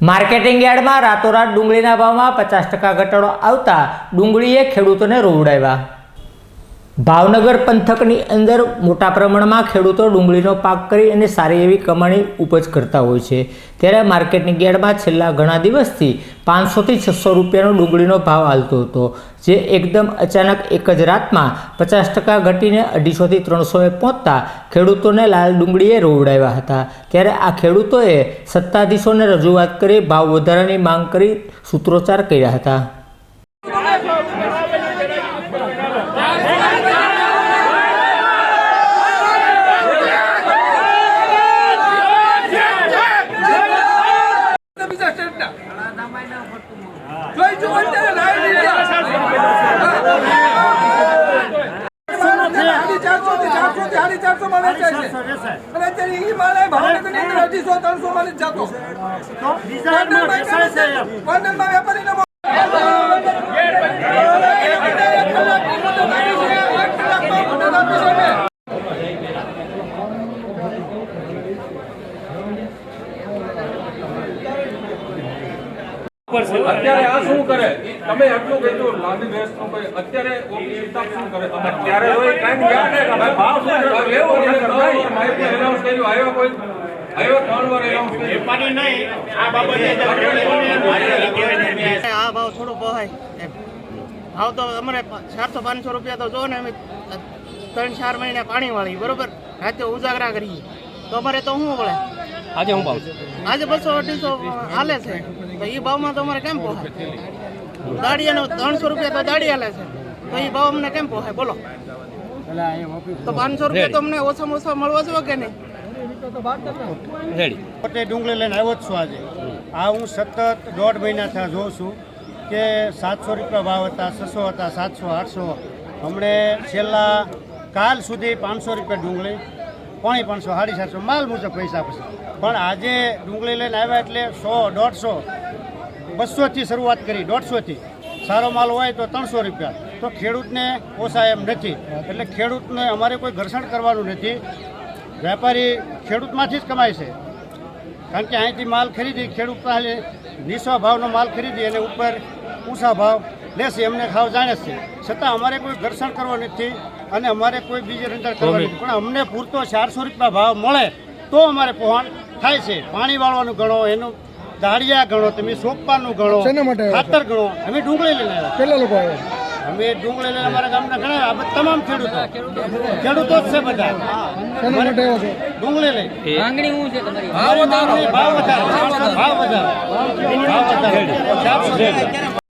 Marketing યાર્ડમાં રાતોરાત ડુંગળીના ભાવમાં પચાસ ટકા ઘટાડો આવતા ડુંગળીએ ખેડૂતોને રોવડાવ્યા. ભાવનગર પંથકની અંદર મોટા પ્રમાણમાં ખેડૂતો ડુંગળીનો પાક કરી અને સારી એવી કમાણી ઉપજ કરતા હોય છે. ત્યારે માર્કેટની ગેડમાં છેલ્લા ઘણા દિવસથી પાંચસોથી છસો રૂપિયાનો ડુંગળીનો ભાવ હાલતો હતો, જે એકદમ અચાનક એક જ રાતમાં પચાસ ટકા ઘટીને અઢીસોથી ત્રણસોએ પહોંચતા ખેડૂતોને લાલ ડુંગળીએ રોવડાવ્યા હતા. ત્યારે આ ખેડૂતોએ સત્તાધીશોને રજૂઆત કરી ભાવ વધારાની માંગ કરી સૂત્રોચ્ચાર કર્યા હતા બીજા સ્ટેટના જોઈ જુઓ અત્યારે લાઈવ ચારસો થી ચારસો થી સાડી ચારસો માં વેચાય છે અને અત્યારે ઈ માલ એ ભાવનગરની અંદર અઢીસો ત્રણસો માં જ જતો અત્યારે આ શું કરે? તમે કીધું કોઈ અત્યારે શું કરે? અત્યારે ભાઈ ભાવ કર્યું આવ્યો કોઈ? આવ્યો ત્રણ વાર કર્યું. આ થોડો પોહાય એમ. ભાવ તો અમારે ચારસો પાંચસો રૂપિયા તો જો ને અમે ત્રણ ચાર મહિને પાણી વાળી બરોબર? રાતે ઉજાગરા કરીએ. તો અમારે તો શું વળે? આજે હું ભાવ? આજે બસો અઢીસો હાલે છે. તો એ ભાવમાં તો અમારે કેમ પોહાય? દાડિયાનો ત્રણસો રૂપિયા તો દાડિયા લે છે. તો એ ભાવ અમને કેમ પોહાય? બોલો. તો પાંચસો રૂપિયા તો અમને ઓછામાં ઓછા મળવા જોઈએ કે નહીં? ડુંગળી લઈને આવ્યો જ છું આજે. આ હું સતત દોઢ મહિના થયા જોઉં છું કે સાતસો રૂપિયા ભાવ હતા છસો હતા સાતસો આઠસો. હમણે છેલ્લા કાલ સુધી પાંચસો રૂપિયા ડુંગળી પોણી પાંચસો સાડી સાતસો માલ મુજબ પૈસા પછી. પણ આજે ડુંગળી લઈને આવ્યા એટલે સો દોઢસો. બસોથી શરૂઆત કરી દોઢસોથી. સારો માલ હોય તો ત્રણસો રૂપિયા. તો ખેડૂતને પોસાય એમ નથી. એટલે ખેડૂતને અમારે કોઈ ઘર્ષણ કરવાનું નથી. વેપારી ખેડૂતમાંથી જ કમાય છે. કારણ કે અહીંથી માલ ખરીદી ખેડૂત પાસે નીચો ભાવનો માલ ખરીદી અને ઉપર ઊંચા ભાવ લેશે એમને ખાવ જાણે છે. છતાં અમારે કોઈ ઘર્ષણ કરવો નથી અને અમારે કોઈ બીજી રંજણ કરવા નથી. પણ અમને પૂરતો ચારસો રૂપિયા ભાવ મળે તો અમારે પહોંચ થાય છે. પાણી વાળવાનું ગણો એનું દાળિયા ગણો તમે સોપાનું ગણો ખાતર ગણો અમે ડુંગળી લઈને આવ્યા કેટલા લોકો આવ્યા? અમે ડુંગળી લઈને અમારા ગામના ઘણા આ તમામ ખેડૂતો. ખેડૂતો જ છે બધા. ડુંગળી લઈ માંગણી શું છે તમારી? ભાવ વધારે ભાવ વધારો ભાવ વધારો. ભાવ વધારે.